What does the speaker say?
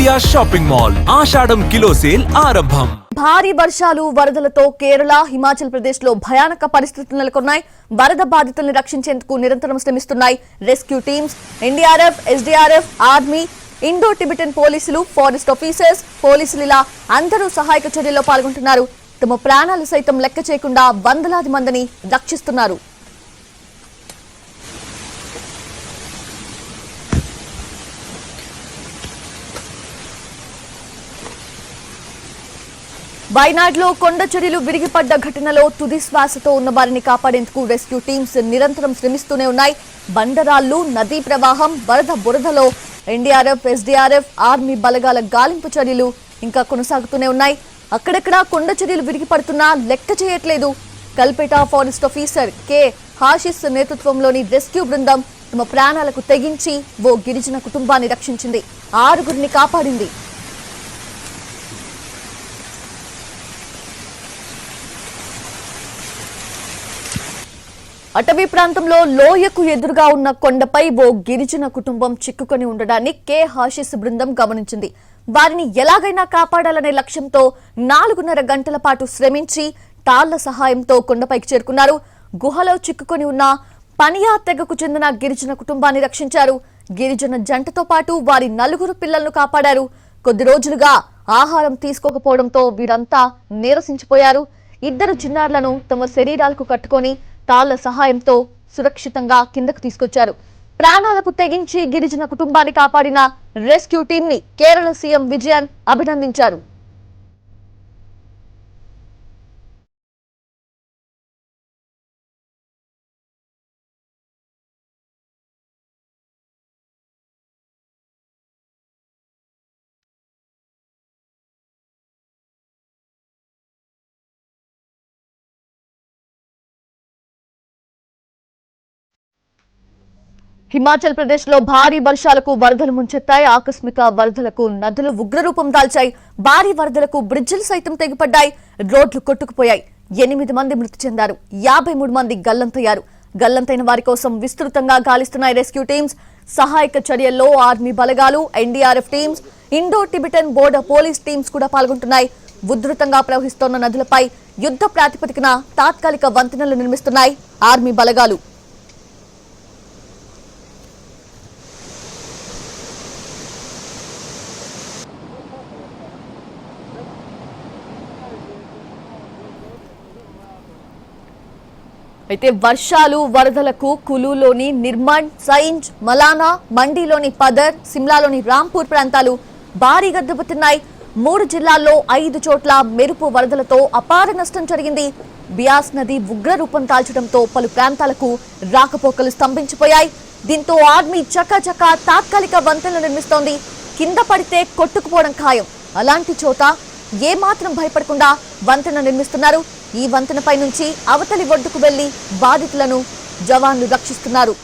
India shopping mall ఆషాఢం kilo sale ఆరంభం. భారీ వర్షాలు వరదలతో కేరళ హిమాచల్ ప్రదేశ్లో భయానక పరిస్థితులు నెలకొన్నాయి. వరద బాధితుల్ని రక్షించేందుకు నిరంతరం శ్రమిస్తున్నాయి rescue teams NDRF SDRF army Indo Tibetan పోలీసులు ఫారెస్ట్ ఆఫీసర్స్ పోలీసులు ఇలా అందరూ సహాయక చర్యల్లో పాల్గొంటున్నారు. తమ ప్రాణాలు సైతం లెక్క చేయకుండా వందలాది మందిని రక్షిస్తున్నారు. వైనాడ్లో కొండ చర్యలు విరిగిపడ్డ ఘటనలో తుది శ్వాసతో ఉన్న వారిని కాపాడేందుకు రెస్క్యూ టీమ్స్ నిరంతరం శ్రమిస్తూనే ఉన్నాయి. బండరాళ్ళు నదీ ప్రవాహం వరద బురదలో ఎన్డీఆర్ఎఫ్ ఎస్డీఆర్ఎఫ్ ఆర్మీ బలగాల గాలింపు చర్యలు ఇంకా కొనసాగుతూనే ఉన్నాయి. అక్కడక్కడ కొండ చర్యలు విరిగిపడుతున్నా లెక్క చేయట్లేదు. Kalpetta forest officer K. Hashis నేతృత్వంలోని రెస్క్యూ బృందం తమ ప్రాణాలకు తెగించి ఓ గిరిజన కుటుంబాన్ని రక్షించింది. ఆరుగురిని కాపాడింది. అటవీ ప్రాంతంలో లోయకు ఎదురుగా ఉన్న కొండపై ఓ గిరిజన కుటుంబం చిక్కుకొని ఉండడాన్ని కే హాషిస్ బృందం గమనించింది. వారిని ఎలాగైనా కాపాడాలనే లక్ష్యంతో నాలుగున్నర గంటల పాటు శ్రమించి తాళ్ళ సహాయంతో కొండపైకి చేరుకున్నారు. గుహలో చిక్కుకొని ఉన్న పనియా తెగకు చెందిన గిరిజన కుటుంబాన్ని రక్షించారు. గిరిజన జంటతో పాటు వారి నలుగురు పిల్లలను కాపాడారు. కొద్ది రోజులుగా ఆహారం తీసుకోకపోవడంతో వీరంతా నీరసించిపోయారు. ఇద్దరు చిన్నారులను తమ శరీరాలకు కట్టుకొని తాళ్ళ సహాయంతో సురక్షితంగా కిందకు తీసుకొచ్చారు. ప్రాణాలకు తెగించి గిరిజన కుటుంబాన్ని కాపాడిన రెస్క్యూ టీం ని కేరళ సీఎం విజయన్ అభినందించారు. హిమాచల్ ప్రదేశ్లో భారీ వర్షాలకు వరదలు ముంచెత్తాయి. ఆకస్మిక వరదలకు నదులు ఉగ్రరూపం దాల్చాయి. భారీ వరదలకు బ్రిడ్జిలు సైతం తెగిపడ్డాయి. రోడ్లు కొట్టుకుపోయాయి. ఎనిమిది మంది మృతి చెందారు. యాభై మూడు మంది గల్లంతయ్యారు. గల్లంతైన వారి కోసం విస్తృతంగా గాలిస్తున్నాయి రెస్క్యూ టీమ్స్. సహాయక చర్యల్లో ఆర్మీ బలగాలు NDRF teams Indo Tibetan border police teams కూడా పాల్గొంటున్నాయి. ఉధృతంగా ప్రవహిస్తోన్న నదులపై యుద్ధ ప్రాతిపదికన తాత్కాలిక వంతెనలు నిర్మిస్తున్నాయి ఆర్మీ బలగాలు. అయితే వర్షాలు వరదలకు కులులోని నిర్మాణ్ సైంజ్ మలానా మండీలోని పదర్ సిమ్లాలోని రాంపూర్ ప్రాంతాలు భారీగా దెబ్బతిన్నాయి మూడు జిల్లాల్లో ఐదు చోట్ల మెరుపు వరదలతో అపార నష్టం జరిగింది. బియాస్ నది ఉగ్ర రూపం దాల్చడంతో పలు ప్రాంతాలకు రాకపోకలు స్తంభించిపోయాయి. దీంతో ఆర్మీ చకాచకా తాత్కాలిక వంతెనలు నిర్మిస్తోంది. కింద పడితే కొట్టుకుపోవడం ఖాయం. అలాంటి చోట ఏమాత్రం భయపడకుండా వంతెన నిర్మిస్తున్నారు. ఈ వంతెనపై నుంచి అవతలి ఒడ్డుకు వెళ్ళి బాధితులను జవాన్లు రక్షిస్తున్నారు.